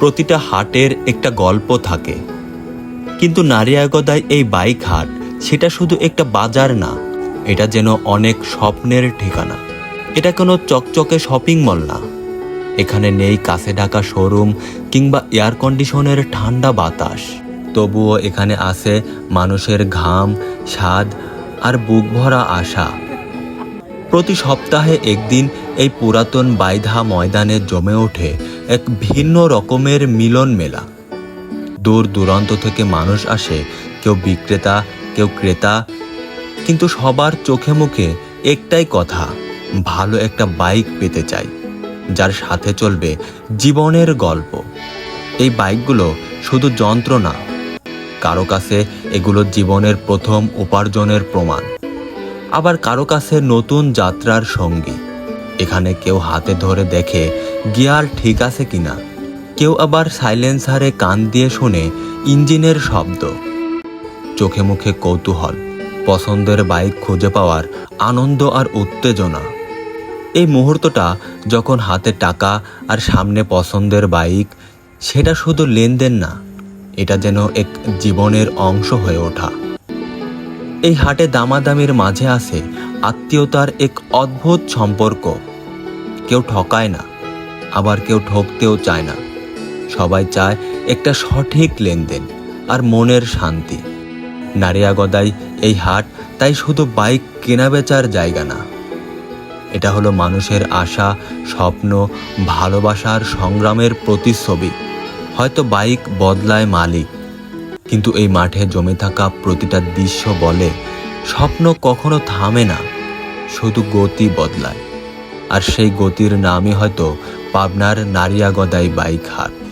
প্রতিটা হাটের একটা গল্প থাকে। কিন্তু নারিয়াগদায় এই বাইক হাট, সেটা শুধু একটা বাজার না, এটা যেন অনেক স্বপ্নের ঠিকানা। এটা কোনো চকচকে শপিং মল না। এখানে নেই কাছে ঢাকা শোরুম কিংবা এয়ার কন্ডিশনের ঠান্ডা বাতাস। তবুও এখানে আছে মানুষের ঘাম, স্বাদ আর বুক ভরা আশা। প্রতি সপ্তাহে একদিন এই পুরাতন বাইধা ময়দানে জমে ওঠে এক ভিন্ন রকমের মিলন মেলা দূর দূরান্ত থেকে মানুষ আসে, কেউ বিক্রেতা, কেউ ক্রেতা, কিন্তু সবার চোখে মুখে একটাই কথা, ভালো একটা বাইক পেতে চাই, যার সাথে চলবে জীবনের গল্প। এই বাইকগুলো শুধু যন্ত্র না, কারও কাছে এগুলো জীবনের প্রথম উপার্জনের প্রমাণ। আবার কারও কাছে নতুন যাত্রার সঙ্গী, এখানে কেউ হাতে ধরে দেখে গিয়ার ঠিক আছে কিনা? কেউ আবার সাইলেন্সারে কান দিয়ে শোনে ইঞ্জিনের শব্দ। চোখে মুখে কৌতূহল, পছন্দের বাইক খুঁজে পাওয়ার আনন্দ আর উত্তেজনা। এই মুহূর্তটা যখন হাতে টাকা আর সামনে পছন্দের বাইক, সেটা শুধু লেনদেন না, এটা যেন এক জীবনের অংশ হয়ে ওঠা। এই হাটে দামাদামির মাঝে আছে আত্মীয়তার এক অদ্ভুত সম্পর্ক। কেউ ঠকায় না আবার কেউ ঠকতেও চায় না। সবাই চায় একটা সঠিক লেনদেন আর মনের শান্তি। নারিয়াগদাই এই হাট, তাই শুধু বাইক কেনাবেচার জায়গা না। এটা হলো মানুষের আশা, স্বপ্ন, ভালোবাসার সংগ্রামের প্রতিচ্ছবি। হয়তো বাইক বদলায় মালিক, কিন্তু এই মাঠে জমে থাকা প্রতিটা দৃশ্য বলে, স্বপ্ন কখনো থামে না, শুধু গতি বদলায়। আর সেই গতির নামই হয়তো পাবনার নারিয়াগদাই বাইক হাট।